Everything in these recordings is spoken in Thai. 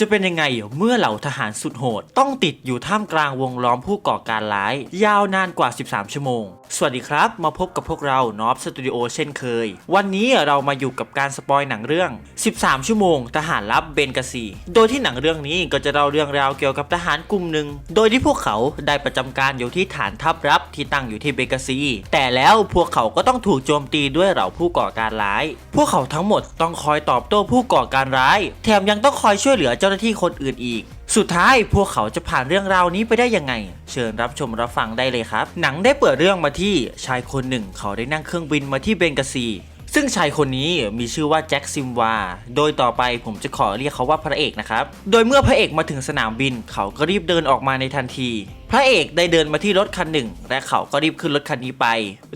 จะเป็นยังไงเมื่อเหล่าทหารสุดโหด ต้องติดอยู่ท่ามกลางวงล้อมผู้ก่อการร้าย ยาวนานกว่า 13 ชั่วโมง สวัสดีครับ มาพบกับพวกเรานอฟสตูดิโอเช่นเคย วันนี้เรามาอยู่กับการสปอยหนังเรื่อง 13 ชั่วโมง ทหารลับเบนกาซี โดยที่หนังเรื่องนี้ก็จะเล่าเรื่องราวเกี่ยวกับทหารกลุ่มหนึ่ง โดยที่พวกเขาได้ประจำการอยู่ที่ฐานทัพรับที่ตั้งอยู่ที่เบนกาซี แต่แล้วพวกเขาก็ต้องถูกโจมตีด้วยเหล่าผู้ก่อการร้าย พวกเขาทั้งหมดต้องคอยตอบโต้ผู้ก่อการร้าย แถมยังต้องคอยช่วยเหลือเจ้าหน้าที่คนอื่นอีก สุดท้ายพวกเขาจะผ่านเรื่องราวนี้ไปได้ยังไง เชิญรับชมรับฟังได้เลยครับ หนังได้เปิดเรื่องมาที่ชายคนหนึ่ง เขาได้นั่งเครื่องบินมาที่เบงกาซี ซึ่งชายคนนี้มีชื่อว่าแจ็คซิมวา โดยต่อไปผมจะขอเรียกเขาว่าพระเอกนะครับ โดยเมื่อพระเอกมาถึงสนามบิน เขาก็รีบเดินออกมาในทันที พระเอกได้เดินมาที่รถคันหนึ่ง และเขาก็รีบขึ้นรถคันนี้ไป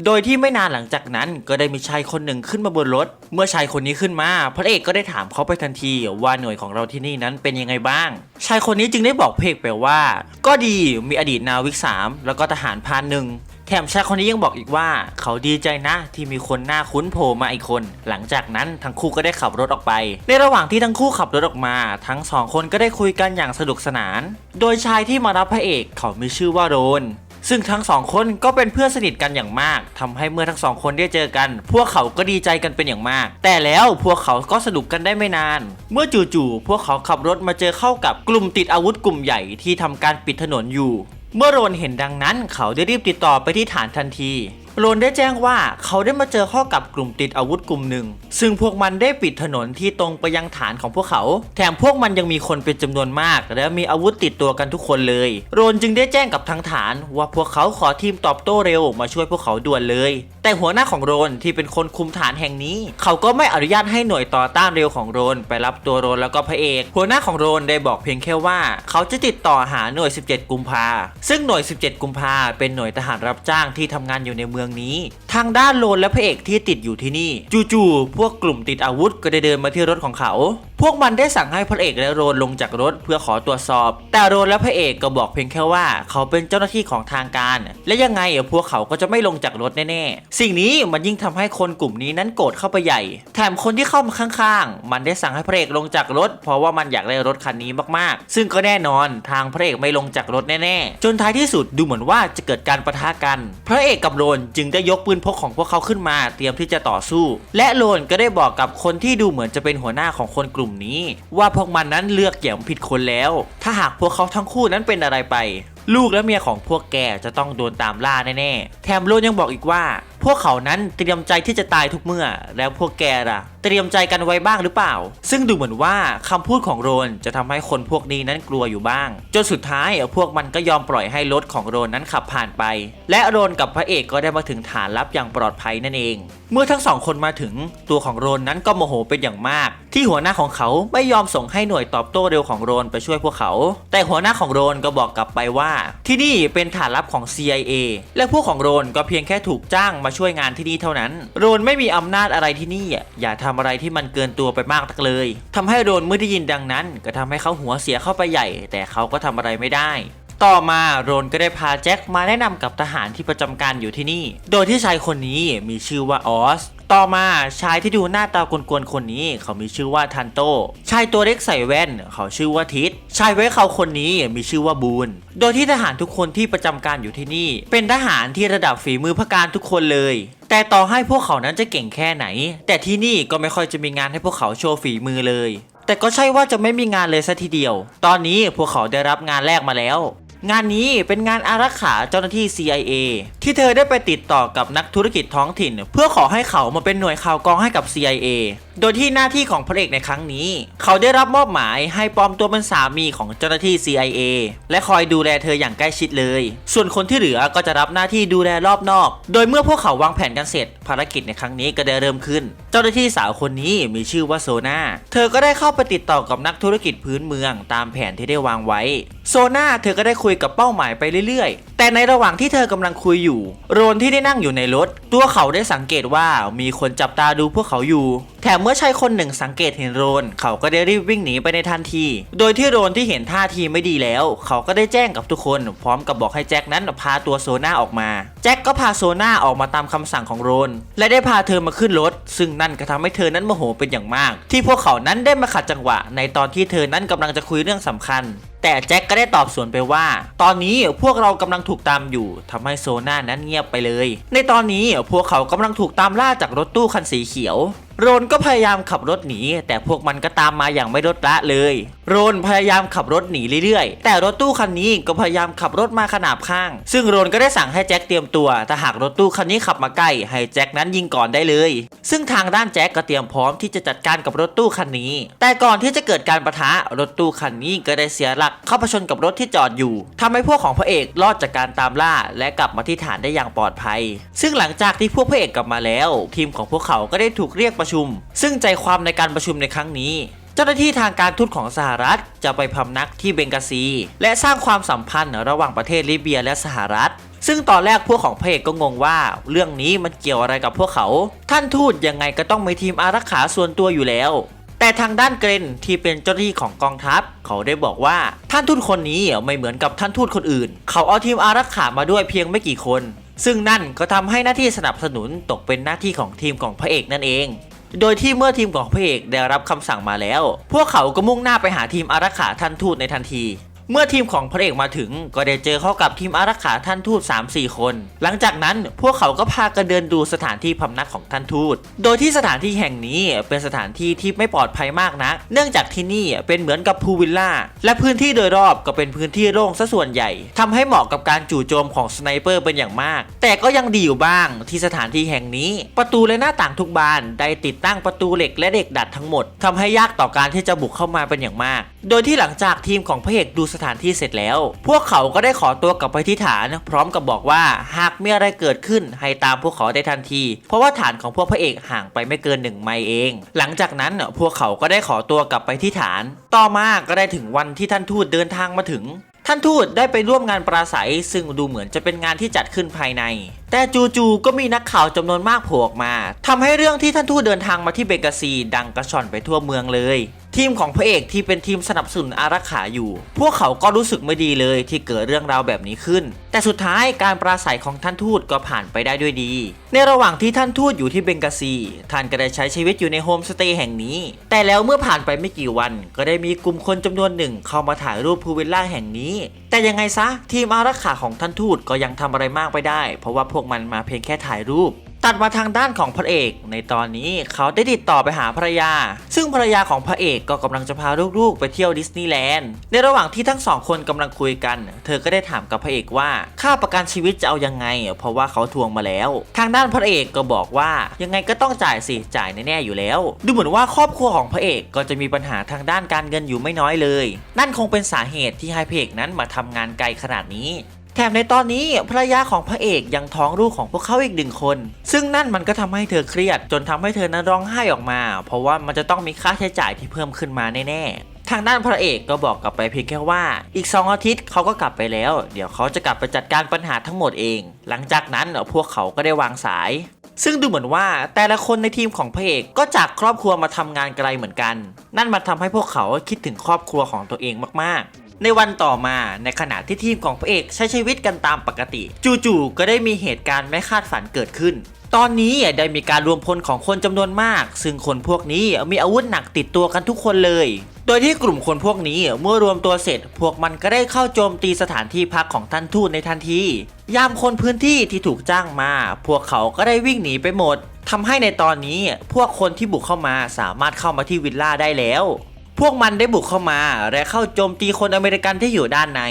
โดยที่ไม่นานหลังจากนั้นก็ได้มีชายคนหนึ่งขึ้นมาบนรถ เมื่อชายคนนี้ขึ้นมา พระเอกก็ได้ถามเขาไปทันทีว่าหน่วยของเราที่นี่นั้นเป็นยังไงบ้าง ชายคนนี้จึงได้บอกเพกไปว่า ก็ดีมีอดีตนาวิกสามแล้วก็ทหารพานหนึ่ง แถมชายคนนี้ยังบอกอีกว่า เขาดีใจนะที่มีคนหน้าคุ้นโผล่มาอีกคน หลังจากนั้นทั้งคู่ก็ได้ขับรถออกไป ในระหว่างที่ทั้งคู่ขับรถออกมา ทั้งสองคนก็ได้คุยกันอย่างสนุกสนาน โดยชายที่มารับพระเอกเขามีชื่อว่าโรนซึ่งทั้งสองคนก็เป็นเพื่อนสนิทกันอย่างมากทำให้เมื่อทั้งสองคนได้เจอกัน พวกเขาก็ดีใจกันเป็นอย่างมาก แต่แล้วพวกเขาก็สนุกกันได้ไม่นาน เมื่อจู่ๆพวกเขาขับรถมาเจอเข้ากับกลุ่มติดอาวุธกลุ่มใหญ่ที่ทำการปิดถนนอยู่ เมื่อโรนเห็นดังนั้นเขาได้รีบติดต่อไปที่ฐานทันที โรนได้แจ้งว่าเขาได้มาเจอข้ากับกลุ่มติดอาวุธกลุ่มหนึ่ง ซึ่งพวกมันได้ปิดถนนที่ตรงไปยังฐานของพวกเขา แถมพวกมันยังมีคนเป็นจำนวนมาก และมีอาวุธติดตัวกันทุกคนเลย โรนจึงได้แจ้งกับทางฐาน ว่าพวกเขาขอทีมตอบโต้เร็วมาช่วยพวกเขาด่วนเลย แต่หัวหน้าของโรนที่เป็นคนคุมฐานแห่งนี้ เขาก็ไม่อนุญาตให้หน่วยต่อต้านเร็วของโรนไปรับตัวโรนแล้วก็พระเอก หัวหน้าของโรนได้บอกเพียงแค่ว่า เขาจะติดต่อหาหน่วย 17 กุมภาซึ่งหน่วย 17 กุมภาเป็นหน่วยทหารรับจ้างที่ทำงานอยู่ในเมืองนี้ ทางด้านโรนและพระเอกที่ติดอยู่ที่นี่ จู่ๆพวกกลุ่มติดอาวุธก็ได้เดินมาที่รถของเขา พวกมันได้สั่งให้พระเอกและโรนลงจากรถเพื่อขอตรวจสอบ แต่โรนและพระเอกก็บอกเพียงแค่ว่า เขาเป็นเจ้าหน้าที่ของทางการ และยังไงพวกเขาก็จะไม่ลงจากรถแน่ๆ สิ่งนี้มันยิ่งทำให้คนกลุ่มนี้นั้นโกรธเข้าไปใหญ่ แถมคนที่เข้ามาข้างๆ มันได้สั่งให้พระเอกลงจากรถ เพราะว่ามันอยากได้รถคันนี้มากๆ ซึ่งก็แน่นอนทางพระเอกไม่ลงจากรถแน่ๆ จนท้ายที่สุดดูเหมือนว่าจะเกิดการประทะกัน พระเอกกับโรนจึงได้ยกปืนพกของพวกเขาขึ้นมาเตรียมที่จะต่อสู้ และโรนก็ได้บอกกับคนที่ดูเหมือนจะเป็นหัวหน้าของคนกลุ่มนี้ ว่าพวกมันนั้นเลือกเหยี่ยมผิดคนแล้ว ถ้าหากพวกเขาทั้งคู่นั้นเป็นอะไรไป ลูกและเมียของพวกแกจะต้องโดนตามล่าแน่ๆ แถมโรนยังบอกอีกว่า พวกเขานั้นเตรียมใจที่จะตายทุกเมื่อ แล้วพวกแกล่ะ เตรียมใจกันไว้บ้างหรือเปล่า ซึ่งดูเหมือนว่าคำพูดของโรนจะทำให้คนพวกนี้นั้นกลัวอยู่บ้าง จนสุดท้ายพวกมันก็ยอมปล่อยให้รถของโรนนั้นขับผ่านไป และโรนกับพระเอกก็ได้มาถึงฐานลับอย่างปลอดภัยนั่นเอง เมื่อทั้งสองคนมาถึงตัวของโรนนั้นก็โมโหเป็นอย่างมาก ที่หัวหน้าของเขาไม่ยอมส่งให้หน่วยตอบโต้เร็วของโรนไปช่วยพวกเขา แต่หัวหน้าของโรนก็บอกกลับไปว่า ที่นี่เป็นฐานลับของ CIA และพวกของโรนก็เพียงแค่ถูกจ้างมาช่วยงานที่นี่เท่านั้น โรนไม่มีอำนาจอะไรที่นี่อย่าทำอะไรที่มันเกินตัวไปมากนักเลยทำให้โรนเมื่อได้ยินดังนั้น ก็ทำให้เขาหัวเสียเข้าไปใหญ่ แต่เขาก็ทำอะไรไม่ได้ต่อมาโรนก็ได้พาแจ็คมาแนะนำกับทหารที่ประจำการอยู่ที่นี่ โดยที่ชายคนนี้มีชื่อว่าออส ต่อมาชายที่ดูหน้าตากวนๆคนนี้ เขามีชื่อว่าทันโต ชายตัวเล็กใส่แว่น เขาชื่อว่าทิศชายไว้เขาคนนี้มีชื่อว่าบูนโดยที่ทหารทุกคนที่ประจำการอยู่ที่นี่ เป็นทหารที่ระดับฝีมือพระการทุกคนเลย แต่ต่อให้พวกเขานั้นจะเก่งแค่ไหน แต่ที่นี่ก็ไม่ค่อยจะมีงานให้พวกเขาโชว์ฝีมือเลยแต่ก็ใช่ว่าจะไม่มีงานเลยซะทีเดียว ตอนนี้พวกเขาได้รับงานแรกมาแล้ว งานนี้เป็นงานอารักขาเจ้าหน้าที่ CIA ที่เธอได้ไปติดต่อกับนักธุรกิจท้องถิ่น เพื่อขอให้เขามาเป็นหน่วยข่าวกรองให้กับ CIA โดยที่หน้าที่ของพระเอกในครั้งนี้ เขาได้รับมอบหมายให้ปลอมตัวเป็นสามีของเจ้าหน้าที่ CIA และคอยดูแลเธออย่างใกล้ชิดเลย ส่วนคนที่เหลือก็จะรับหน้าที่ดูแลรอบนอก โดยเมื่อพวกเขาวางแผนกันเสร็จ ภารกิจในครั้งนี้ก็ได้เริ่มขึ้น เจ้าหน้าที่สาวคนนี้มีชื่อว่าโซนาเธอก็ได้เข้าไปติดต่อกับนักธุรกิจพื้นเมือง ตามแผนที่ได้วางไว้ โซนาเธอก็ได้คุยกับเป้าหมายไปเรื่อยๆ แต่ในระหว่างที่เธอกำลังคุยอยู่ โรนที่ได้นั่งอยู่ในรถ ตัวเขาได้สังเกตว่ามีคนจับตาดูพวกเขาอยู่ แถมเมื่อชายคนหนึ่งสังเกตเห็นโรน เขาก็ได้รีบวิ่งหนีไปในทันที โดยที่โรนที่เห็นท่าทีไม่ดีแล้ว เขาก็ได้แจ้งกับทุกคน พร้อมกับบอกให้แจ็คนั้นพาตัวโซนาออกมา แจ็คก็พาโซนาออกมาตามคำสั่งของโรน และได้พาเธอมาขึ้นรถ ซึ่งนั่นก็ทำให้เธอนั้นโมโหเป็นอย่างมาก ที่พวกเขานั้นได้มาขัดจังหวะ ในตอนที่เธอนั้นกำลังจะคุยเรื่องสำคัญแต่แจ็คก็ได้ตอบสวนไปว่า ตอนนี้พวกเรากำลังถูกตามอยู่ทำให้โซนานั้นเงียบไปเลย ในตอนนี้พวกเขากำลังถูกตามล่าจากรถตู้คันสีเขียว โรนก็พยายามขับรถหนี แต่พวกมันก็ตามมาอย่างไม่ลดละเลย โรนพยายามขับรถหนีเรื่อยๆ แต่รถตู้คันนี้ก็พยายามขับรถมาขนาบข้าง ซึ่งโรนก็ได้สั่งให้แจ็คเตรียมตัว ถ้าหากรถตู้คันนี้ขับมาใกล้ ให้แจ็คนั้นยิงก่อนได้เลย ซึ่งทางด้านแจ็คก็เตรียมพร้อมที่จะจัดการกับรถตู้คันนี้ แต่ก่อนที่จะเกิดการประทะรถตู้คันนี้ก็ได้เสียหลักเข้าไปชนกับรถที่จอดอยู่ทำให้พวกของพระเอกรอดจากการตามล่า และกลับมาที่ฐานได้อย่างปลอดภัย ซึ่งหลังจากที่พวกพระเอกกลับมาแล้ว ทีมของพวกเขาก็ได้ถูกเรียกประชุมซึ่งใจความในการประชุมในครั้งนี้ เจ้าหน้าที่ทางการทูตของสหรัฐจะไปพำนักที่เบงกาซี และสร้างความสัมพันธ์ระหว่างประเทศลิเบียและสหรัฐ ซึ่งตอนแรกพวกของพระเอกก็งงว่า เรื่องนี้มันเกี่ยวอะไรกับพวกเขา ท่านทูตยังไงก็ต้องมีทีมอารักขาส่วนตัวอยู่แล้วแต่ทางด้านเกรนที่เป็นเจ้าหน้าที่ของกองทัพ เขาได้บอกว่าท่านทูตคนนี้ไม่เหมือนกับท่านทูตคนอื่น เขาเอาทีมอารักขามาด้วยเพียงไม่กี่คน ซึ่งนั่นก็ทำให้หน้าที่สนับสนุนตกเป็นหน้าที่ของทีมของพระเอกนั่นเอง โดยที่เมื่อทีมของพระเอกได้รับคำสั่งมาแล้ว พวกเขาก็มุ่งหน้าไปหาทีมอารักขาท่านทูตในทันที เมื่อทีมของพระเอกมาถึงก็ได้เจอเข้ากับทีมอารักขาท่านทูต 3-4 คน หลังจากนั้นพวกเขาก็พากันเดินดูสถานที่พำนักของท่านทูต โดยที่สถานที่แห่งนี้เป็นสถานที่ที่ไม่ปลอดภัยมากนะักเนื่องจากที่นี่เป็นเหมือนกับพูวิลล่า และพื้นที่โดยรอบก็เป็นพื้นที่โล่งซะส่วนใหญ่ทำให้เหมาะกับการจู่โจมของสไนเปอร์เป็นอย่างมาก แต่ก็ยังดีอยู่บ้างที่สถานที่แห่งนี้ ประตูและหน้าต่างทุกบานได้ติดตั้งประตูเหล็กและเด็กดัดทั้งหมดทำให้ยากต่อการที่จะบุกเข้ามาเป็นอย่างมาก โดยที่หลังจากทีมของพระเอกดูสถานที่เสร็จแล้ว พวกเขาก็ได้ขอตัวกลับไปที่ฐาน พร้อมกับบอกว่าหากมีอะไรเกิดขึ้นให้ตามพวกเขาได้ทันที เพราะว่าฐานของพวกพระเอกห่างไปไม่เกินหนึ่งไมล์เอง หลังจากนั้นพวกเขาก็ได้ขอตัวกลับไปที่ฐาน ต่อมาก็ได้ถึงวันที่ท่านทูตเดินทางมาถึงท่านทูตได้ไปร่วมงานปราศัย ซึ่งดูเหมือนจะเป็นงานที่จัดขึ้นภายใน แต่จู่ๆก็มีนักข่าวจำนวนมากโผล่ออกมาทำให้เรื่องที่ท่านทูตเดินทางมาที่เบงกาซี ดังกระชอนไปทั่วเมืองเลย ทีมของพระเอกที่เป็นทีมสนับสนุนอารักขาอยู่ พวกเขาก็รู้สึกไม่ดีเลยที่เกิดเรื่องราวแบบนี้ขึ้น แต่สุดท้ายการปราศัยของท่านทูตก็ผ่านไปได้ด้วยดี ในระหว่างที่ท่านทูตอยู่ที่เบงกาซี ท่านก็ได้ใช้ชีวิตอยู่ในโฮมสเตย์แห่งนี้ แต่แล้วเมื่อผ่านไปไม่กี่วัน ก็ได้มีกลุ่มคนจำนวนหนึ่งเข้ามาถ่ายรูปพูลวิลล่าแห่งนี้ แต่ยังไงซะทีมอารักขาของท่านทูตก็ยังทำอะไรมากไม่ได้ เพราะว่าพวกมันมาเพียงแค่ถ่ายรูปตัดมาทางด้านของพระเอก ในตอนนี้เขาได้ติดต่อไปหาภรรยา ซึ่งภรรยาของพระเอกก็กำลังจะพาลูกๆ ไปเที่ยวดิสนีย์แลนด์ ในระหว่างที่ทั้งสองคนกำลังคุยกัน เธอก็ได้ถามกับพระเอกว่าค่าประกันชีวิตจะเอายังไง เพราะว่าเขาทวงมาแล้ว ทางด้านพระเอกก็บอกว่ายังไงก็ต้องจ่ายสิจ่ายแน่ๆอยู่แล้ว ดูเหมือนว่าครอบครัวของพระเอกก็จะมีปัญหาทางด้านการเงินอยู่ไม่น้อยเลย นั่นคงเป็นสาเหตุที่ให้พระเอกนั้นมาทำงานไกลขนาดนี้แถมในตอนนี้ภรรยาของพระเอกยังท้องลูกของพวกเขาอีกหนึ่งคน ซึ่งนั่นมันก็ทำให้เธอเครียด จนทำให้เธอนั้นร้องไห้ออกมา เพราะว่ามันจะต้องมีค่าใช้จ่ายที่เพิ่มขึ้นมาแน่ๆ ทางด้านพระเอกก็บอกกลับไปเพียงแค่ว่าอีก 2 อาทิตย์เขาก็กลับไปแล้ว เดี๋ยวเขาจะกลับไปจัดการปัญหาทั้งหมดเอง หลังจากนั้นพวกเขาก็ได้วางสาย ซึ่งดูเหมือนว่าแต่ละคนในทีมของพระเอกก็จากครอบครัวมาทำงานไกลเหมือนกัน นั่นมาทำให้พวกเขาคิดถึงครอบครัวของตัวเองมากๆในวันต่อมาในขณะที่ทีมของพระเอกใช้ชีวิตกันตามปกติ จู่ๆก็ได้มีเหตุการณ์ไม่คาดฝันเกิดขึ้น ตอนนี้ได้มีการรวมพลของคนจำนวนมาก ซึ่งคนพวกนี้มีอาวุธหนักติดตัวกันทุกคนเลย โดยที่กลุ่มคนพวกนี้เมื่อรวมตัวเสร็จ พวกมันก็ได้เข้าโจมตีสถานที่พักของท่านทูตในทันที ยามคนพื้นที่ที่ถูกจ้างมา พวกเขาก็ได้วิ่งหนีไปหมดทำให้ในตอนนี้พวกคนที่บุกเข้ามาสามารถเข้ามาที่วิลล่าได้แล้ว พวกมันได้บุกเข้ามาและเข้าโจมตีคนอเมริกันที่อยู่ด้านใน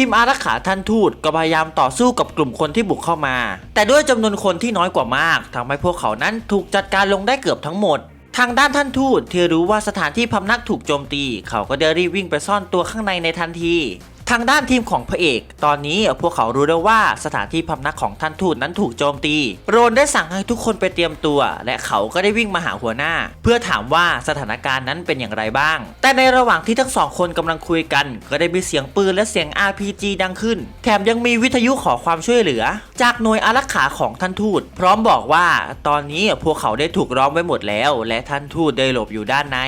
ทีมอารักขาท่านทูตก็พยายามต่อสู้กับกลุ่มคนที่บุกเข้ามา แต่ด้วยจำนวนคนที่น้อยกว่ามากทำให้พวกเขานั้นถูกจัดการลงได้เกือบทั้งหมด ทางด้านท่านทูตที่รู้ว่าสถานที่พำนักถูกโจมตี เขาก็ได้รีบวิ่งไปซ่อนตัวข้างในในทันที ทางด้านทีมของพระเอก ตอนนี้พวกเขารู้แล้วว่าสถานที่พำนักของท่านทูตนั้นถูกโจมตี โรนได้สั่งให้ทุกคนไปเตรียมตัว และเขาก็ได้วิ่งมาหาหัวหน้า เพื่อถามว่าสถานการณ์นั้นเป็นอย่างไรบ้าง แต่ในระหว่างที่ทั้งสองคนกำลังคุยกัน ก็ได้มีเสียงปืนและเสียง RPG ดังขึ้น แถมยังมีวิทยุขอความช่วยเหลือ จากหน่วยอารักขาของท่านทูต พร้อมบอกว่า ตอนนี้พวกเขาได้ถูกล้อมไว้หมดแล้ว และท่านทูตได้หลบอยู่ด้านใน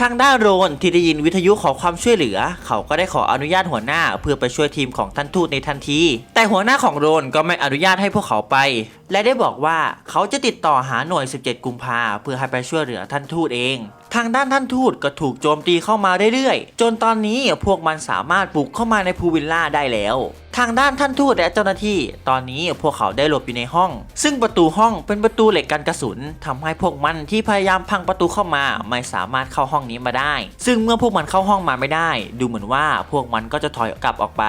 ทางด้านโรนที่ได้ยินวิทยุขอความช่วยเหลือ เขาก็ได้ขออนุญาตหัวหน้าเพื่อไปช่วยทีมของท่านทูตในทันที แต่หัวหน้าของโรนก็ไม่อนุญาตให้พวกเขาไปและได้บอกว่าเขาจะติดต่อหาหน่วย 17 กุมภาเพื่อให้ไปช่วยเหลือท่านทูตเอง ทางด้านท่านทูตก็ถูกโจมตีเข้ามาเรื่อยๆ จนตอนนี้พวกมันสามารถบุกเข้ามาในพูลวิลล่าได้แล้ว ทางด้านท่านทูตและเจ้าหน้าที่ ตอนนี้พวกเขาได้หลบอยู่ในห้อง ซึ่งประตูห้องเป็นประตูเหล็กกันกระสุนทำให้พวกมันที่พยายามพังประตูเข้ามาไม่สามารถเข้าห้องนี้มาได้ ซึ่งเมื่อพวกมันเข้าห้องมาไม่ได้ ดูเหมือนว่าพวกมันก็จะถอยกลับออกไป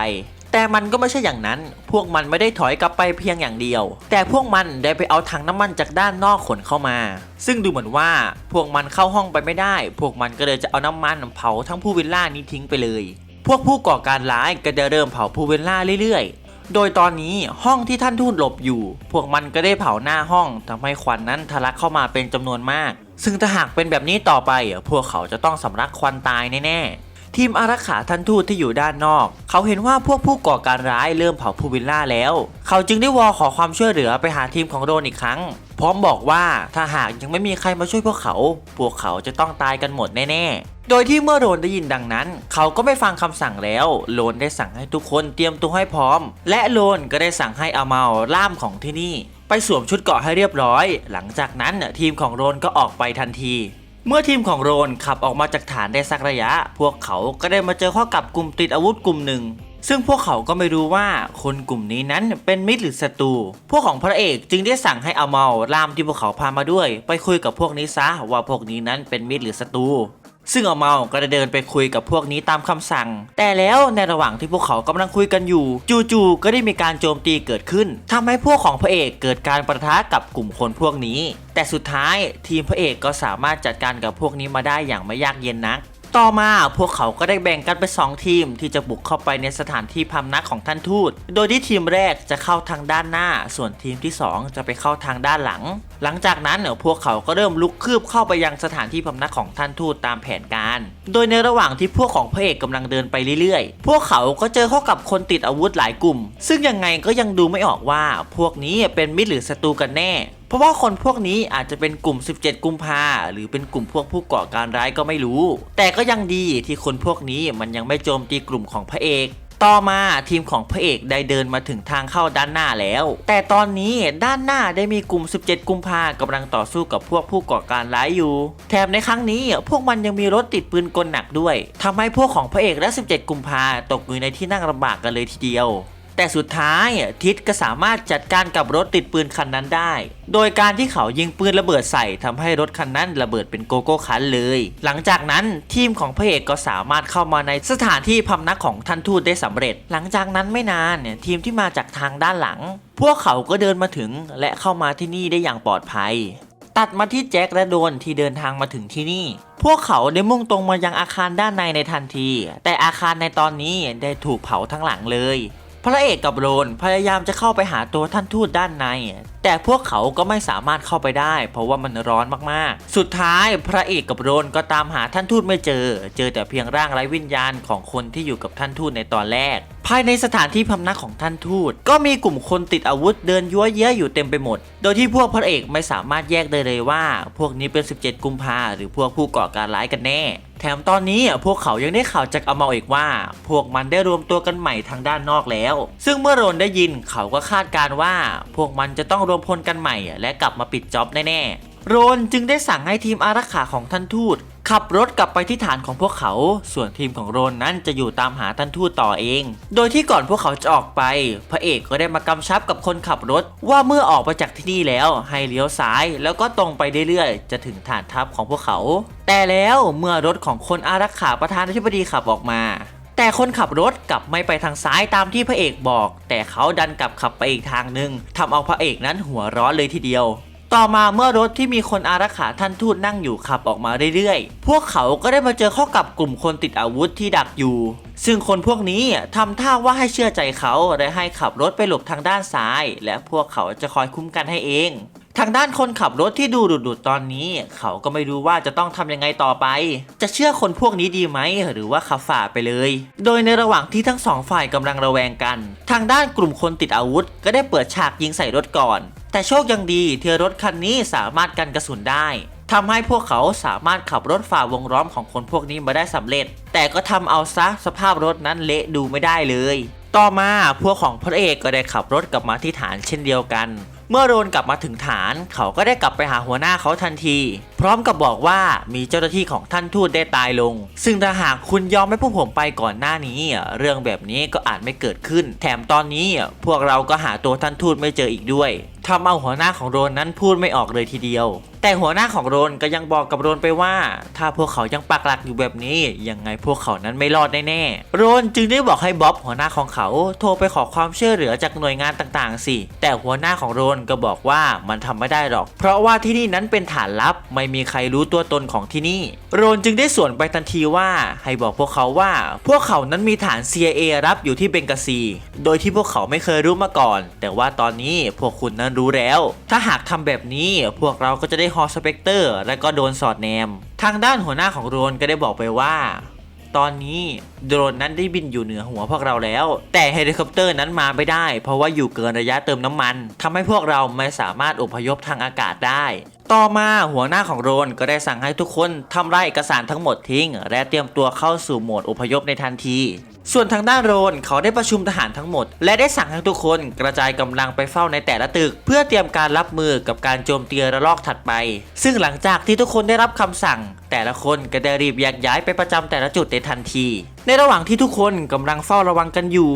แต่มันก็ไม่ใช่อย่างนั้น พวกมันไม่ได้ถอยกลับไปเพียงอย่างเดียว แต่พวกมันได้ไปเอาถังน้ำมันจากด้านนอกขนเข้ามา ซึ่งดูเหมือนว่าพวกมันเข้าห้องไปไม่ได้ พวกมันก็เลยจะเอาน้ำมันเผาทั้งผู้วิลล่านี้ทิ้งไปเลย พวกผู้ก่อการร้ายก็จะเริ่มเผาผู้วิลล่าเรื่อยๆ โดยตอนนี้ห้องที่ท่านทูตหลบอยู่ พวกมันก็ได้เผาหน้าห้องทำให้ควันนั้นทะลักเข้ามาเป็นจำนวนมาก ซึ่งถ้าหากเป็นแบบนี้ต่อไป พวกเขาจะต้องสำลักควันตายแน่ๆ ทีมอารักขาท่านทูตที่อยู่ด้านนอก เขาเห็นว่าพวกผู้ก่อการร้ายเริ่มเผาพูวิลล่าแล้ว เขาจึงได้วอลขอความช่วยเหลือไปหาทีมของโรนอีกครั้ง พร้อมบอกว่าถ้าหากยังไม่มีใครมาช่วยพวกเขา พวกเขาจะต้องตายกันหมดแน่ๆ โดยที่เมื่อโรนได้ยินดังนั้น เขาก็ไม่ฟังคำสั่งแล้ว โรนได้สั่งให้ทุกคนเตรียมตัวให้พร้อม และโรนก็ได้สั่งให้อาเมาล่ามของที่นี่ ไปสวมชุดเกาะให้เรียบร้อย หลังจากนั้นทีมของโรนก็ออกไปทันที เมื่อทีมของโรนขับออกมาจากฐานได้สักระยะ พวกเขาก็ได้มาเจอข้อกับกลุ่มติดอาวุธกลุ่มหนึ่ง ซึ่งพวกเขาก็ไม่รู้ว่าคนกลุ่มนี้นั้นเป็นมิตรหรือศัตรู พวกของพระเอกจึงได้สั่งให้อาเมาล่ามที่พวกเขาพามาด้วย ไปคุยกับพวกนี้ซะว่าพวกนี้นั้นเป็นมิตรหรือศัตรู ซึ่งอาเมาก็ได้เดินไปคุยกับพวกนี้ตามคำสั่ง แต่แล้วในระหว่างที่พวกเขากำลังคุยกันอยู่ จู่ๆก็ได้มีการโจมตีเกิดขึ้นทำให้พวกของพระเอกเกิดการประทะกับกลุ่มคนพวกนี้ แต่สุดท้ายทีมพระเอกก็สามารถจัดการกับพวกนี้มาได้อย่างไม่ยากเย็นนัก ต่อมาพวกเขาก็ได้แบ่งกันเป็นสองทีมที่จะบุกเข้าไปในสถานที่พำนักของท่านทูต โดยที่ทีมแรกจะเข้าทางด้านหน้า ส่วนทีมที่ 2 จะไปเข้าทางด้านหลัง หลังจากนั้นเนี่ยพวกเขาก็เริ่มลุกคืบเข้าไปยังสถานที่พำนักของท่านทูตตามแผนการ โดยในระหว่างที่พวกของพระเอกกำลังเดินไปเรื่อยๆ พวกเขาก็เจอเข้ากับคนติดอาวุธหลายกลุ่ม ซึ่งยังไงก็ยังดูไม่ออกว่าพวกนี้เป็นมิตรหรือศัตรูกันแน่ เพราะว่าคนพวกนี้อาจจะเป็นกลุ่ม 17 กุมภาหรือเป็นกลุ่มพวกผู้ก่อการร้ายก็ไม่รู้ แต่ก็ยังดีที่คนพวกนี้มันยังไม่โจมตีกลุ่มของพระเอกต่อมาทีมของพระเอกได้เดินมาถึงทางเข้าด้านหน้าแล้ว แต่ตอนนี้ด้านหน้าได้มีกลุ่ม 17 กุมภากำลังต่อสู้กับพวกผู้ก่อการร้ายอยู่ แถมในครั้งนี้พวกมันยังมีรถติดปืนกลหนักด้วยทำให้พวกของพระเอกและ 17 กุมภาตกอยู่ในที่นั่งลำบากกันเลยทีเดียว แต่สุดท้ายทิศก็สามารถจัดการกับรถติดปืนคันนั้นได้ โดยการที่เขายิงปืนระเบิดใส่ทำให้รถคันนั้นระเบิดเป็นโกโก้คันเลย หลังจากนั้นทีมของพระเอกก็สามารถเข้ามาในสถานที่พำนักของท่านทูตได้สำเร็จ หลังจากนั้นไม่นานเนี่ยทีมที่มาจากทางด้านหลัง พวกเขาก็เดินมาถึงและเข้ามาที่นี่ได้อย่างปลอดภัยตัดมาที่แจ็คและโดนที่เดินทางมาถึงที่นี่ พวกเขาได้มุ่งตรงมายังอาคารด้านในในทันที แต่อาคารในตอนนี้ได้ถูกเผาทั้งหลังเลย พระเอกกับโรนพยายามจะเข้าไปหาตัวท่านทูตด้านใน แต่พวกเขาก็ไม่สามารถเข้าไปได้ เพราะว่ามันร้อนมากๆ สุดท้ายพระเอกกับโรนก็ตามหาท่านทูตไม่เจอ เจอแต่เพียงร่างไร้วิญญาณของคนที่อยู่กับท่านทูตในตอนแรก ภายในสถานที่พำนักของท่านทูต ก็มีกลุ่มคนติดอาวุธเดินยั่วเย้ยอยู่เต็มไปหมด โดยที่พวกพระเอกไม่สามารถแยกได้เลยว่า พวกนี้เป็น 17 กุมภาหรือพวกผู้ก่อการร้ายกันแน่ แถมตอนนี้พวกเขายังได้ข่าวจากอเมาอีกว่า พวกมันได้รวมตัวกันใหม่ทางด้านนอกแล้ว ซึ่งเมื่อโรนได้ยินเขาก็คาดการณ์ว่า พวกมันจะต้องรวมพลกันใหม่ และกลับมาปิดจ็อบแน่ๆโรนจึงได้สั่งให้ทีมอารักขาของท่านทูต ขับรถกลับไปที่ฐานของพวกเขา ส่วนทีมของโรนนั้นจะอยู่ตามหาท่านทูตต่อเอง โดยที่ก่อนพวกเขาจะออกไป พระเอกก็ได้มากำชับกับคนขับรถ ว่าเมื่อออกไปจากที่นี่แล้วให้เลี้ยวซ้าย แล้วก็ตรงไปเรื่อยๆ จะถึงฐานทัพของพวกเขา แต่แล้วเมื่อรถของคนอารักขาประธานาธิบดีขับออกมาแต่คนขับรถกลับไม่ไปทางซ้ายตามที่พระเอกบอก แต่เขาดันกลับขับไปอีกทางหนึ่งทำเอาพระเอกนั้นหัวร้อนเลยทีเดียว ต่อมาเมื่อรถที่มีคนอารักขาท่านทูตนั่งอยู่ขับออกมาเรื่อยๆ พวกเขาก็ได้มาเจอเข้ากับกลุ่มคนติดอาวุธที่ดักอยู่ ซึ่งคนพวกนี้ทำท่าว่าให้เชื่อใจเขาและให้ขับรถไปหลบทางด้านซ้าย และพวกเขาจะคอยคุ้มกันให้เอง ทางด้านคนขับรถที่ดูดุดๆตอนนี้ เขาก็ไม่รู้ว่าจะต้องทำยังไงต่อไป จะเชื่อคนพวกนี้ดีไหมหรือว่าขับฝ่าไปเลย โดยในระหว่างที่ทั้งสองฝ่ายกำลังระแวงกัน ทางด้านกลุ่มคนติดอาวุธ ก็ได้เปิดฉากยิงใส่รถก่อน แต่โชคยังดีที่รถคันนี้สามารถกันกระสุนได้ทำให้พวกเขาสามารถขับรถฝ่าวงล้อมของคนพวกนี้มาได้สำเร็จ แต่ก็ทำเอาซะสภาพรถนั้นเละดูไม่ได้เลย ต่อมาพวกของพระเอกก็ได้ขับรถกลับมาที่ฐานเช่นเดียวกัน เมื่อโรนกลับมาถึงฐาน เขาก็ได้กลับไปหาหัวหน้าเขาทันที พร้อมกับบอกว่ามีเจ้าหน้าที่ของท่านทูตได้ตายลง ซึ่งถ้าหากคุณยอมให้พวกผมไปก่อนหน้านี้ เรื่องแบบนี้ก็อาจไม่เกิดขึ้น แถมตอนนี้พวกเราก็หาตัวท่านทูตไม่เจออีกด้วย ทำเอาหัวหน้าของโดนนั้นพูดไม่ออกเลยทีเดียว แต่หัวหน้าของโรนก็ยังบอกกับโรนไปว่า ถ้าพวกเขายังปักหลักอยู่แบบนี้ ยังไงพวกเขานั้นไม่รอดแน่ๆโรนจึงได้บอกให้บ๊อบหัวหน้าของเขาโทรไปขอความช่วยเหลือจากหน่วยงานต่างๆสิแต่หัวหน้าของโรนก็บอกว่ามันทำไม่ได้หรอก เพราะว่าที่นี่นั้นเป็นฐานลับไม่มีใครรู้ตัวตนของที่นี่ โรนจึงได้สวนไปทันทีว่าให้บอกพวกเขาว่า พวกเขานั้นมีฐาน CIA รับอยู่ที่เบงกาซี โดยที่พวกเขาไม่เคยรู้มาก่อน แต่ว่าตอนนี้พวกคุณนั้นรู้แล้ว ถ้าหากทำแบบนี้พวกเราก็จะได้ฮอสเปกเตอร์และก็โดนสอดแนม ทางด้านหัวหน้าของโรนก็ได้บอกไปว่า ตอนนี้โดรนนั้นได้บินอยู่เหนือหัวพวกเราแล้ว แต่เฮลิคอปเตอร์นั้นมาไม่ได้ เพราะว่าอยู่เกินระยะเติมน้ำมันทำให้พวกเราไม่สามารถอพยพทางอากาศได้ต่อมาหัวหน้าของโรนก็ได้สั่งให้ทุกคนทำลายเอกสารทั้งหมดทิ้ง และเตรียมตัวเข้าสู่โหมดอพยพในทันที ส่วนทางด้านโรนเขาได้ประชุมทหารทั้งหมด และได้สั่งให้ทุกคนกระจายกำลังไปเฝ้าในแต่ละตึก เพื่อเตรียมการรับมือกับการโจมตีระลอกถัดไป ซึ่งหลังจากที่ทุกคนได้รับคำสั่ง แต่ละคนก็ได้รีบแยกย้ายไปประจำแต่ละจุดในทันที ในระหว่างที่ทุกคนกำลังเฝ้าระวังกันอยู่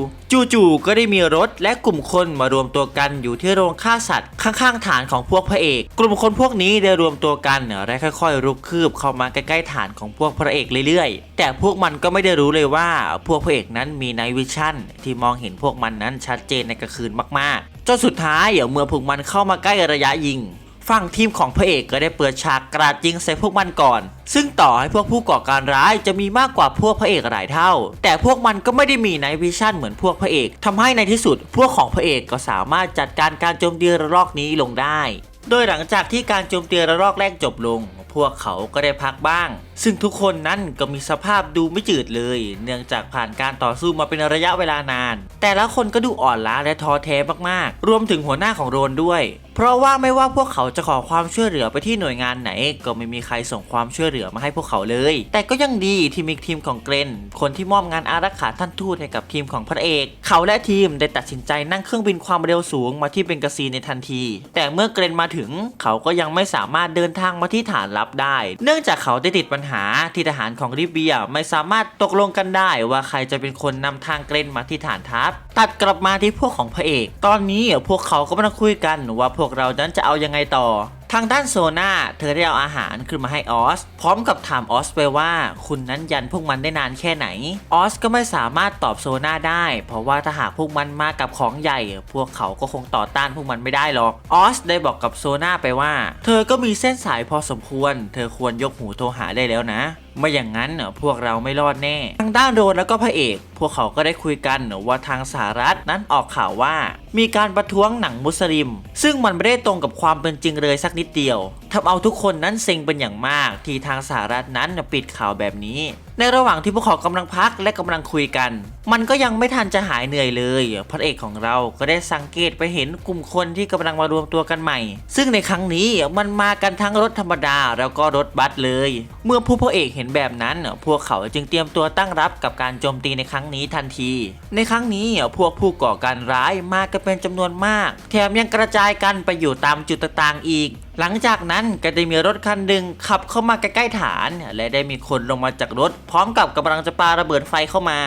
จู่ๆก็ได้มีรถและกลุ่มคนมารวมตัวกันอยู่ที่โรงฆ่าสัตว์ข้างๆฐานของพวกพระเอก กลุ่มคนพวกนี้ได้รวมตัวกันและค่อยๆรุกคืบเข้ามาใกล้ๆฐานของพวกพระเอกเรื่อยๆ แต่พวกมันก็ไม่ได้รู้เลยว่า พวกพระเอกนั้นมีไนวิชั่นที่มองเห็นพวกมันนั้นชัดเจนในกลางคืนมากๆจนสุดท้ายเมื่อพวกมันเข้ามาใกล้ระยะยิง ฝั่งทีมของพระเอกก็ได้เปิดฉากกราดยิงใส่พวกมันก่อน ซึ่งต่อให้พวกผู้ก่อการร้ายจะมีมากกว่าพวกพระเอกหลายเท่า แต่พวกมันก็ไม่ได้มีไนท์วิชั่นเหมือนพวกพระเอกทำให้ในที่สุด พวกของพระเอกก็สามารถจัดการการโจมตีระลอกนี้ลงได้ โดยหลังจากที่การโจมตีระลอกแรกจบลง พวกเขาก็ได้พักบ้าง ซึ่งทุกคนนั้นก็มีสภาพดูไม่จืดเลย เนื่องจากผ่านการต่อสู้มาเป็นระยะเวลานาน แต่ละคนก็ดูอ่อนล้าและท้อแท้มากๆ รวมถึงหัวหน้าของโรนด้วย เพราะว่าไม่ว่าพวกเขาจะขอความช่วยเหลือไปที่หน่วยงานไหน ก็ไม่มีใครส่งความช่วยเหลือมาให้พวกเขาเลย แต่ก็ยังดีที่มีทีมของเกรนคนที่มอบงานอารักขาท่านทูตให้กับทีมของพระเอก เขาและทีมได้ตัดสินใจนั่งเครื่องบินความเร็วสูงมาที่เบงกาซีในทันที แต่เมื่อเกรนมาถึง เขาก็ยังไม่สามารถเดินทางมาที่ฐานลับได้ เนื่องจากเขาได้ติดปัญหาที่ทหารของริเบียไม่สามารถตกลงกันได้ว่าใครจะเป็นคนนำทางเกรนมาที่ฐานทัพ ตัดกลับมาที่พวกของพระเอก ตอนนี้พวกเขาก็มาคุยกันว่าพวกเรานั้นจะเอายังไงต่อ ทางด้านโซนาเธอได้เอาอาหารขึ้นมาให้ออส พร้อมกับถามออสไปว่าคุณนั้นยันพวกมันได้นานแค่ไหน ออสก็ไม่สามารถตอบโซนาได้ เพราะว่าถ้าหากพวกมันมากับของใหญ่ พวกเขาก็คงต่อต้านพวกมันไม่ได้หรอก ออสได้บอกกับโซนาไปว่า เธอก็มีเส้นสายพอสมควร เธอควรยกหูโทรหาได้แล้วนะ ไม่อย่างนั้นเนอะพวกเราไม่รอดแน่ ทางด้านโรนแล้วก็พระเอก พวกเขาก็ได้คุยกันว่าทางสหรัฐนั้นออกข่าวว่า มีการประท้วงหนังมุสลิม ซึ่งมันไม่ได้ตรงกับความเป็นจริงเลยสักนิดเดียวทำเอาทุกคนนั้นเซ็งเป็นอย่างมาก ที่ทางสหรัฐนั้นปิดข่าวแบบนี้ ในระหว่างที่พวกเขากำลังพักและกำลังคุยกัน มันก็ยังไม่ทันจะหายเหนื่อยเลย พระเอกของเราก็ได้สังเกตไปเห็นกลุ่มคนที่กำลังมารวมตัวกันใหม่ ซึ่งในครั้งนี้มันมากันทั้งรถธรรมดาแล้วก็รถบัสเลย เมื่อผู้พระเอกเห็นแบบนั้น พวกเขาจึงเตรียมตัวตั้งรับกับการโจมตีในครั้งนี้ทันที ในครั้งนี้พวกผู้ก่อการร้ายมากันเป็นจำนวนมาก แถมยังกระจายกันไปอยู่ตามจุดต่างๆอีก หลังจากนั้นก็ได้มีรถคันหนึ่งขับเข้ามาใกล้ๆฐาน และได้มีคนลงมาจากรถ พร้อมกับกำลังจะปาระเบิดไฟเข้ามา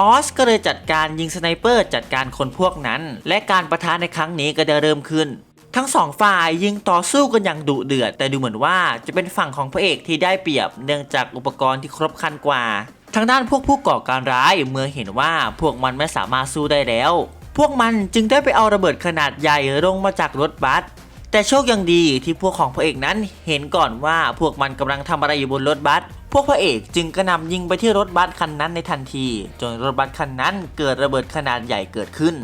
ออสก็เลยจัดการยิงสไนเปอร์จัดการคนพวกนั้น และการประทะในครั้งนี้ก็ได้เริ่มขึ้น ทั้งสองฝ่ายยิงต่อสู้กันอย่างดุเดือด แต่ดูเหมือนว่าจะเป็นฝั่งของพระเอกที่ได้เปรียบ เนื่องจากอุปกรณ์ที่ครบครันกว่า ทางด้านพวกผู้ก่อการร้ายเมื่อเห็นว่าพวกมันไม่สามารถสู้ได้แล้ว พวกมันจึงได้ไปเอาระเบิดขนาดใหญ่ลงมาจากรถบัส แต่โชคยังดีที่พวกของพระเอกนั้นเห็นก่อนว่าพวกมันกำลังทำอะไรอยู่บนรถบัส พวกพระเอกจึงกระนำยิงไปที่รถบัสคันนั้นในทันที จนรถบัสคันนั้นเกิดระเบิดขนาดใหญ่เกิดขึ้น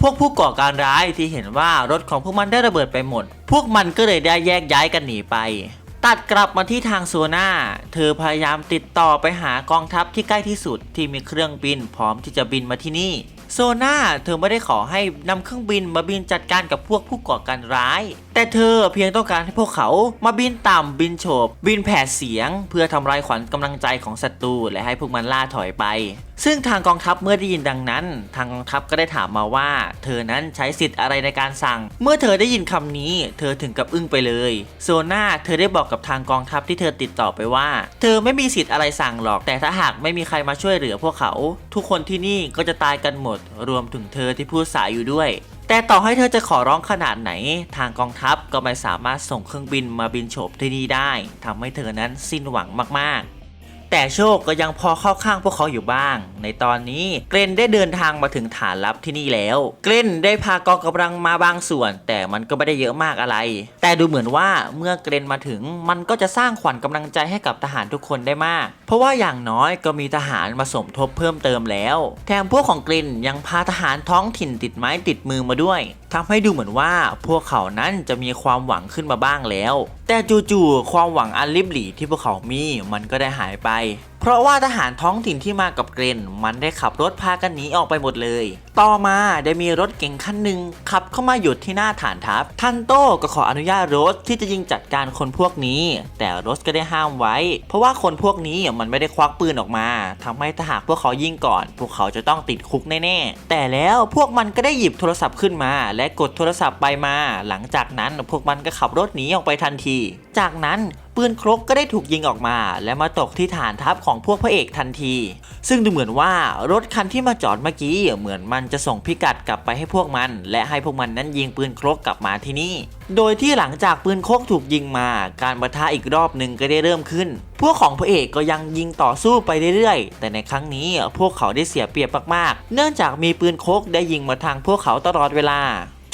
พวกผู้ก่อการร้ายที่เห็นว่ารถของพวกมันได้ระเบิดไปหมด พวกมันก็เลยได้แยกย้ายกันหนีไป ตัดกลับมาที่ทางโซนาเธอพยายามติดต่อไปหากองทัพที่ใกล้ที่สุดที่มีเครื่องบินพร้อมที่จะบินมาที่นี่โซนาเธอไม่ได้ขอให้นำเครื่องบินมาบินจัดการกับพวกผู้ก่อการร้าย แต่เธอเพียงต้องการให้พวกเขามาบินต่ำบินโฉบบินแผดเสียง เพื่อทำลายขวัญกำลังใจของศัตรูและให้พวกมันล่าถอยไป ซึ่งทางกองทัพเมื่อได้ยินดังนั้น ทางกองทัพก็ได้ถามมาว่า เธอนั้นใช้สิทธิ์อะไรในการสั่ง เมื่อเธอได้ยินคำนี้ เธอถึงกับอึ้งไปเลยโซน่าเธอได้บอกกับทางกองทัพที่เธอติดต่อไปว่า เธอไม่มีสิทธิ์อะไรสั่งหรอก แต่ถ้าหากไม่มีใครมาช่วยเหลือพวกเขา ทุกคนที่นี่ก็จะตายกันหมด รวมถึงเธอที่พูดสายอยู่ด้วย แต่ต่อให้เธอจะขอร้องขนาดไหน ทางกองทัพก็ไม่สามารถส่งเครื่องบินมาบินโฉบที่นี่ได้ทำให้เธอนั้นสิ้นหวังมากๆ แต่โชคก็ยังพอเข้าข้างพวกเขาอยู่บ้าง ในตอนนี้เกรนได้เดินทางมาถึงฐานลับที่นี่แล้ว เกรนได้พากองกำลังมาบางส่วน แต่มันก็ไม่ได้เยอะมากอะไร แต่ดูเหมือนว่าเมื่อเกรนมาถึงมันก็จะสร้างขวัญกำลังใจให้กับทหารทุกคนได้มาก เพราะว่าอย่างน้อยก็มีทหารมาสมทบเพิ่มเติมแล้ว แถมพวกของเกรนยังพาทหารท้องถิ่นติดไม้ติดมือมาด้วย ทำให้ดูเหมือนว่าพวกเขานั้นจะมีความหวังขึ้นมาบ้างแล้ว แต่จู่ๆความหวังอันลิบหลีที่พวกเขามีมันก็ได้หายไป เพราะว่าทหารท้องถิ่นที่มากับเกรน มันได้ขับรถพากันหนีออกไปหมดเลย ต่อมาได้มีรถเก๋งคันหนึ่งขับเข้ามาหยุดที่หน้าฐานทัพทันโต้ก็ขออนุญาตรถที่จะยิงจัดการคนพวกนี้ แต่รถก็ได้ห้ามไว้ เพราะว่าคนพวกนี้มันไม่ได้ควักปืนออกมาทำให้ถ้าหากพวกเขายิงก่อน พวกเขาจะต้องติดคุกแน่ๆ แต่แล้วพวกมันก็ได้หยิบโทรศัพท์ขึ้นมา และกดโทรศัพท์ไปมา หลังจากนั้นพวกมันก็ขับรถหนีออกไปทันที จากนั้นปืนครกก็ได้ถูกยิงออกมา และมาตกที่ฐานทัพของพวกพระเอกทันที ซึ่งดูเหมือนว่ารถคันที่มาจอดเมื่อกี้เหมือนมันจะส่งพิกัดกลับไปให้พวกมัน และให้พวกมันนั้นยิงปืนครกกลับมาที่นี่ โดยที่หลังจากปืนครกถูกยิงมา การประทะอีกรอบหนึ่งก็ได้เริ่มขึ้น พวกของพระเอกก็ยังยิงต่อสู้ไปเรื่อยๆ แต่ในครั้งนี้พวกเขาได้เสียเปรียบมากๆ เนื่องจากมีปืนครกได้ยิงมาทางพวกเขาตลอดเวลา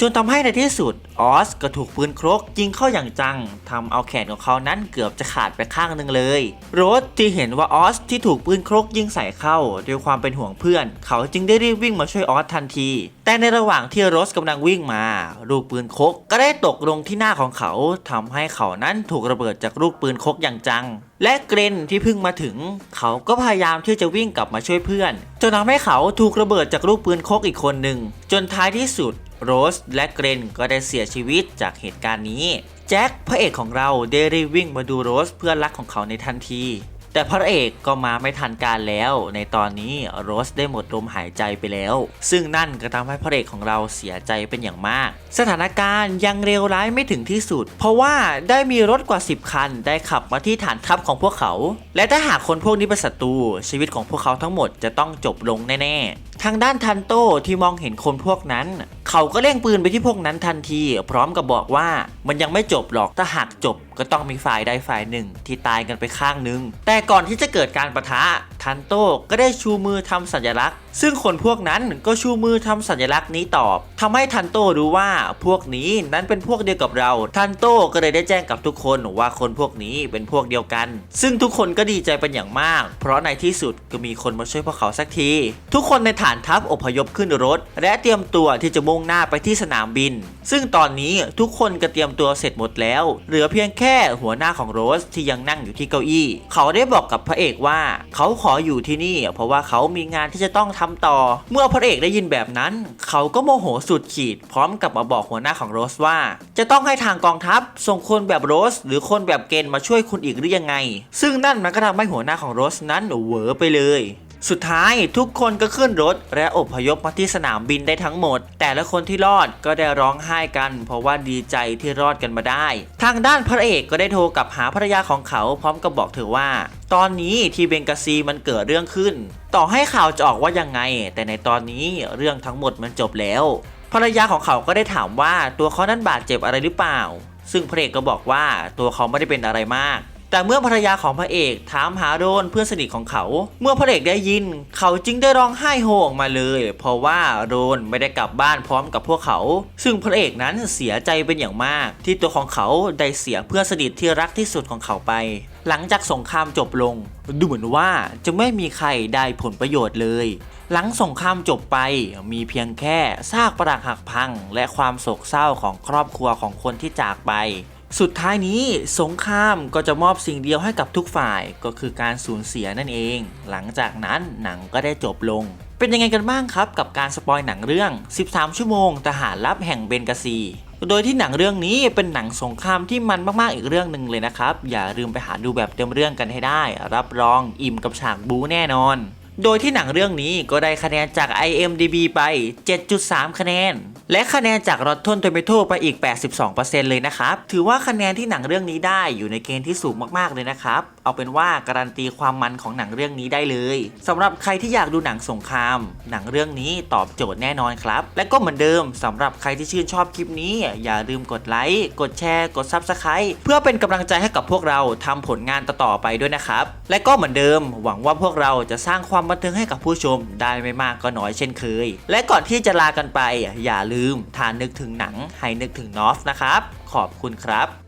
จนทำให้ในที่สุดออสก็ถูกปืนครกยิงเข้าอย่างจังทำเอาแขนของเขานั้นเกือบจะขาดไปข้างหนึ่งเลย โรสที่เห็นว่าออสที่ถูกปืนครกยิงใส่เข้าด้วยความเป็นห่วงเพื่อน เขาจึงได้รีบวิ่งมาช่วยออสทันที แต่ในระหว่างที่โรสกำลังวิ่งมา ลูกปืนครกก็ได้ตกลงที่หน้าของเขาทำให้เขานั้นถูกระเบิดจากลูกปืนครกอย่างจัง และเกรนที่เพิ่งมาถึง เขาก็พยายามที่จะวิ่งกลับมาช่วยเพื่อนจนทำให้เขาถูกระเบิดจากลูกปืนครกอีกคนหนึ่งจนท้ายที่สุด โรสและเกรนก็ได้เสียชีวิตจากเหตุการณ์นี้แจ็คพระเอกของเราได้รีบวิ่งมาดูโรสเพื่อนรักของเขาในทันที แต่พระเอกก็มาไม่ทันการแล้ว ในตอนนี้โรสได้หมดลมหายใจไปแล้ว ซึ่งนั่นก็ทำให้พระเอกของเราเสียใจเป็นอย่างมาก สถานการณ์ยังเลวร้ายไม่ถึงที่สุด เพราะว่าได้มีรถกว่า 10 คันได้ขับมาที่ฐานทัพของพวกเขา และถ้าหากคนพวกนี้เป็นศัตรูชีวิตของพวกเขาทั้งหมดจะต้องจบลงแน่ๆทางด้านทันโตที่มองเห็นคนพวกนั้น เขาก็เร่งปืนไปที่พวกนั้นทันที พร้อมกับบอกว่ามันยังไม่จบหรอกถ้าหากจบก็ต้องมีฝ่ายใดฝ่ายหนึ่ง ที่ตายกันไปข้างหนึง แต่ก่อนที่จะเกิดการประทะทันโต้ก็ได้ชูมือทำสัญลักษณ์ ซึ่งคนพวกนั้นก็ชูมือทำสัญลักษณ์นี้ตอบทำให้ทันโต้รู้ว่าพวกนี้นั้นเป็นพวกเดียวกับเรา ทันโต้ก็เลยได้แจ้งกับทุกคนว่าคนพวกนี้เป็นพวกเดียวกัน ซึ่งทุกคนก็ดีใจเป็นอย่างมาก เพราะในที่สุดก็มีคนมาช่วยพวกเขาสักที ทุกคนในฐานทัพอพยพขึ้นรถ และเตรียมตัวที่จะมุ่งหน้าไปที่สนามบิน ซึ่งตอนนี้ทุกคนก็เตรียมตัวเสร็จหมดแล้ว เหลือเพียงแค่หัวหน้าของโรสที่ยังนั่งอยู่ที่เก้าอี้ เขาได้บอกกับพระเอกว่า เขาขออยู่ที่นี่ เพราะว่าเขามีงานที่จะต้องทำต่อ เมื่อพระเอกได้ยินแบบนั้น เขาก็โมโหสุดขีด พร้อมกับมาบอกหัวหน้าของโรสว่า จะต้องให้ทางกองทัพส่งคนแบบโรส หรือคนแบบเกณฑ์มาช่วยคุณอีกหรือยังไง ซึ่งนั่นมันก็ทำให้หัวหน้าของโรสนั้นเหวอไปเลย สุดท้ายทุกคนก็ขึ้นรถและอพยพมาที่สนามบินได้ทั้งหมด แต่ละคนที่รอดก็ได้ร้องไห้กัน เพราะว่าดีใจที่รอดกันมาได้ ทางด้านพระเอกก็ได้โทรกลับหาภรรยาของเขาพร้อมกับบอกเธอว่า ตอนนี้ที่เบงกาซีมันเกิดเรื่องขึ้น ต่อให้ข่าวจะออกว่ายังไง แต่ในตอนนี้เรื่องทั้งหมดมันจบแล้วภรรยาของเขาก็ได้ถามว่าตัวเขานั้นบาดเจ็บอะไรหรือเปล่า ซึ่งพระเอกก็บอกว่าตัวเขาไม่ได้เป็นอะไรมาก แต่เมื่อภรรยาของพระเอกถามหาโดนเพื่อนสนิทของเขา เมื่อพระเอกได้ยิน เขาจึงได้ร้องไห้โฮออกมาเลย เพราะว่าโดนไม่ได้กลับบ้านพร้อมกับพวกเขา ซึ่งพระเอกนั้นเสียใจเป็นอย่างมาก ที่ตัวของเขาได้เสียเพื่อนสนิทที่รักที่สุดของเขาไป หลังจากสงครามจบลง ดูเหมือนว่าจะไม่มีใครได้ผลประโยชน์เลยหลังสงครามจบไปมีเพียงแค่ซากปรักหักพัง และความโศกเศร้าของครอบครัวของคนที่จากไป สุดท้ายนี้สงครามก็จะมอบสิ่งเดียวให้กับทุกฝ่ายก็คือการสูญเสียนั่นเอง หลังจากนั้นหนังก็ได้จบลง เป็นยังไงกันบ้างครับกับการสปอยหนังเรื่อง 13 ชั่วโมงทหารลับแห่งเบนกาซี โดยที่หนังเรื่องนี้เป็นหนังสงครามที่มันมากๆอีกเรื่องหนึ่งเลยนะครับ อย่าลืมไปหาดูแบบเต็มเรื่องกันให้ได้ รับรองอิ่มกับฉากบู๊แน่นอนโดยที่หนังเรื่องนี้ก็ได้คะแนนจาก IMDB ไป 7.3 คะแนน และคะแนนจาก Rotten Tomato ไปอีก 82%เลยนะครับ ถือว่าคะแนนที่หนังเรื่องนี้ได้อยู่ในเกณฑ์ที่สูงมากๆเลยนะครับ เอาเป็นว่าการันตีความมันของหนังเรื่องนี้ได้เลยสำหรับใครที่อยากดูหนังสงคราม หนังเรื่องนี้ตอบโจทย์แน่นอนครับ และก็เหมือนเดิมสำหรับใครที่ชื่นชอบคลิปนี้ อย่าลืมกดไลค์กดแชร์ กด Subscribe เพื่อเป็นกำลังใจให้กับพวกเราทำผลงานต่อๆไปด้วยนะครับ และก็เหมือนเดิม หวังว่าพวกเราจะสร้างความบันเทิงให้กับผู้ชมได้ไม่มากก็น้อยเช่นเคย และก่อนที่จะลากันไปอย่าลืลืมทานนึกถึงหนังให้นึกถึงนอฟนะครับ ขอบคุณครับ